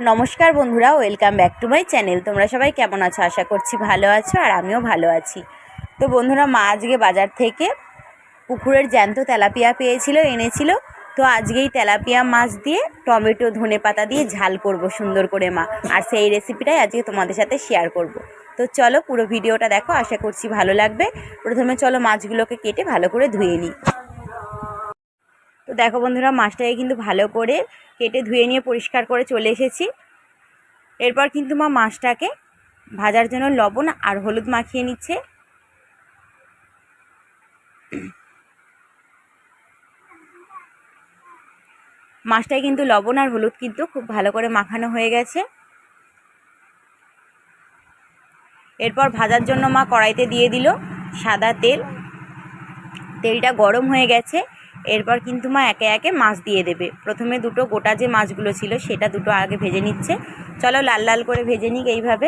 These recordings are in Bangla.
নমস্কার বন্ধুরা welcome back to my channel তোমরা সবাই কেমন আছো? আশা করছি ভালো আছো আর আমিও ভালো আছি। তো বন্ধুরা, মা আজকে বাজার থেকে পুকুরের জ্যান্ত তেলাপিয়া পেয়েছিল, এনেছিল। তো আজকেই তেলাপিয়া মাছ দিয়ে টমেটো, ধনে পাতা দিয়ে ঝাল করব সুন্দর করে মা। আর সেই রেসিপিটাই আজকে তোমাদের সাথে শেয়ার করব। তো চলো পুরো ভিডিওটা দেখো, আশা করছি ভালো লাগবে। প্রথমে চলো মাছগুলোকে কেটে ভালো করে ধুয়ে নিই। দেখো বন্ধুরা, মাছটাকে কিন্তু ভালো করে কেটে ধুয়ে নিয়ে পরিষ্কার করে চলে এসেছি। এরপর কিন্তু মা মাছটাকে ভাজার জন্য লবণ আর হলুদ মাখিয়ে নিচ্ছে। মাছটায় কিন্তু লবণ আর হলুদ কিন্তু খুব ভালো করে মাখানো হয়ে গেছে। এরপর ভাজার জন্য মা কড়াইতে দিয়ে দিল সাদা তেল। তেলটা গরম হয়ে গেছে। এরপর কিন্তু মা একে একে মাছ দিয়ে দেবে। প্রথমে দুটো গোটা যে মাছগুলো ছিল, সেটা দুটো আগে ভেজে নিচ্ছে। চলো লাল লাল করে ভেজে নিক এইভাবে।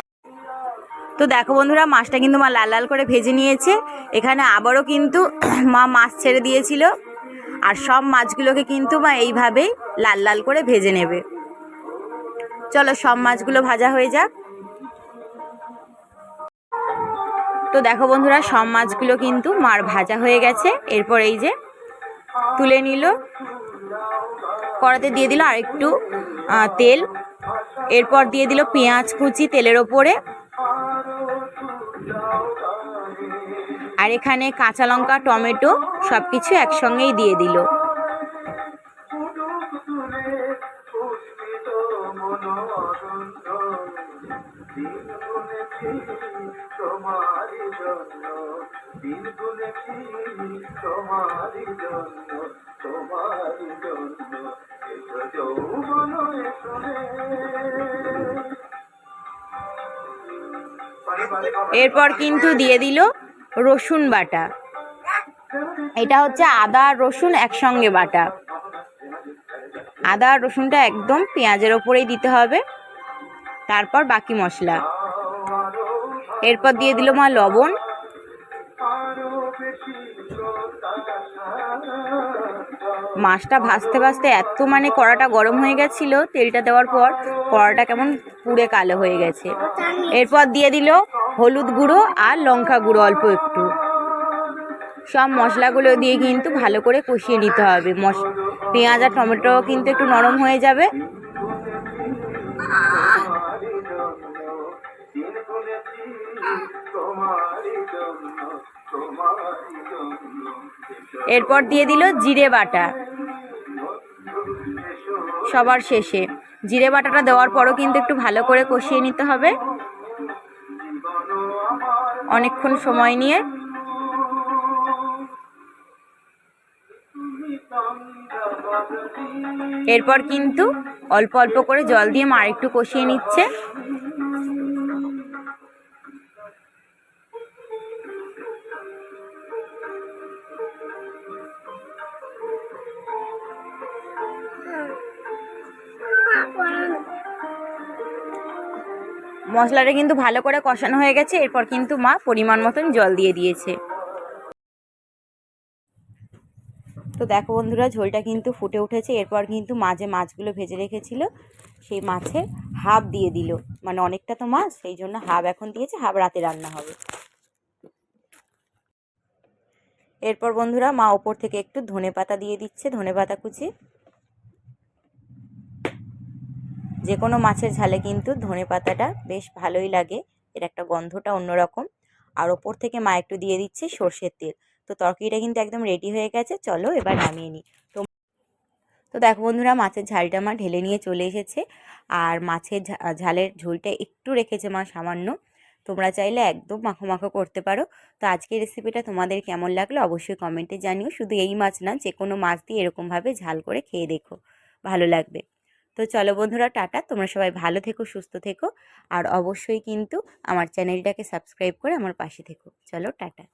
তো দেখো বন্ধুরা, মাছটা কিন্তু মা লাল লাল করে ভেজে নিয়েছে। এখানে আবারও কিন্তু মা মাছ ছেড়ে দিয়েছিল। আর সব মাছগুলোকে কিন্তু মা এইভাবেই লাল লাল করে ভেজে নেবে। চলো সব মাছগুলো ভাজা হয়ে যাক। তো দেখো বন্ধুরা, সব মাছগুলো কিন্তু মার ভাজা হয়ে গেছে। এরপর এই যে তুলে নিল। কড়াতে দিয়ে দিল আর একটু তেল। এরপর দিয়ে দিল পেঁয়াজ কুচি তেলের ওপরে। আর এখানে কাঁচা লঙ্কা, টমেটো সব কিছু একসঙ্গেই দিয়ে দিল। দিন গুনেছি জন্য। এরপর কিন্তু দিয়ে দিল রসুন বাটা। এটা হচ্ছে আদা রসুন একসঙ্গে বাটা। আদা আর রসুনটা একদম পেঁয়াজের ওপরেই দিতে হবে। তারপর বাকি মশলা। এরপর দিয়ে দিল মা লবণ। মাছটা ভাজতে ভাজতে এত মানে কড়াটা গরম হয়ে গেছিল, তেলটা দেওয়ার পর কড়াটা কেমন পুড়ে কালো হয়ে গেছে। এরপর দিয়ে দিল হলুদ গুঁড়ো আর লঙ্কা গুঁড়ো অল্প একটু। সব মশলাগুলো দিয়ে কিন্তু ভালো করে কষিয়ে নিতে হবে। মশ, পেঁয়াজ আর টমেটো কিন্তু একটু নরম হয়ে যাবে। এরপর দিয়ে দিল জিরে বাটা। সবার শেষে। জিরে বাটাটা দেওয়ার পরও কিন্তু একটু ভালো করে কষিয়ে নিতে হবে। অনেকক্ষণ সময় নিয়ে। এরপর কিন্তু অল্প অল্প করে জল দিয়ে মা একটু কষিয়ে নিচ্ছে। মশলাটা কিন্তু ভালো করে কষানো হয়ে গেছে, এরপর কিন্তু মা পরিমাণ মতন জল দিয়ে দিয়েছে। তো দেখো বন্ধুরা, ঝোলটা কিন্তু ফুটে উঠেছে, এরপর কিন্তু মাঝে মাছগুলো ভেজে রেখেছিল, সেই মাছের হাফ দিয়ে দিল। মানে অনেকটা তো মাছ, সেই জন্য হাফ এখন দিয়েছে, হাফ রাতে রান্না হবে। এরপর বন্ধুরা, মা ওপর থেকে একটু ধনে পাতা দিয়ে দিচ্ছে ধনে পাতা কুচি। যে কোনো মাছের ঝালে কিন্তু ধনে পাতাটা বেশ ভালোই লাগে। এর একটা গন্ধটা অন্যরকম। আর ওপর থেকে মা একটু দিয়ে দিচ্ছে সর্ষের তেল। তো তরকারিটা কিন্তু একদম রেডি হয়ে গেছে। চলো এবার নামিয়ে নিই। তো তো দেখো বন্ধুরা, মাছের ঝালটা মা ঢেলে নিয়ে চলে এসেছে। আর মাছের ঝালের ঝোলটা একটু রেখেছে মা সামান্য। তোমরা চাইলে একদম মাখো মাখো করতে পারো। তো আজকের রেসিপিটা তোমাদের কেমন লাগল অবশ্যই কমেন্টে জানিও। শুধু এই মাছ না যে কোনো মাছ দিয়ে এরকমভাবে ঝাল করে খেয়ে দেখো। ভালো লাগবে। তো চলো বন্ধুরা, টাটা। তোমরা সবাই ভালো থেকো, সুস্থ থেকো। আর অবশ্যই কিন্তু আমার চ্যানেলটাকে সাবস্ক্রাইব করে আমার পাশে থেকো। চলো, টাটা।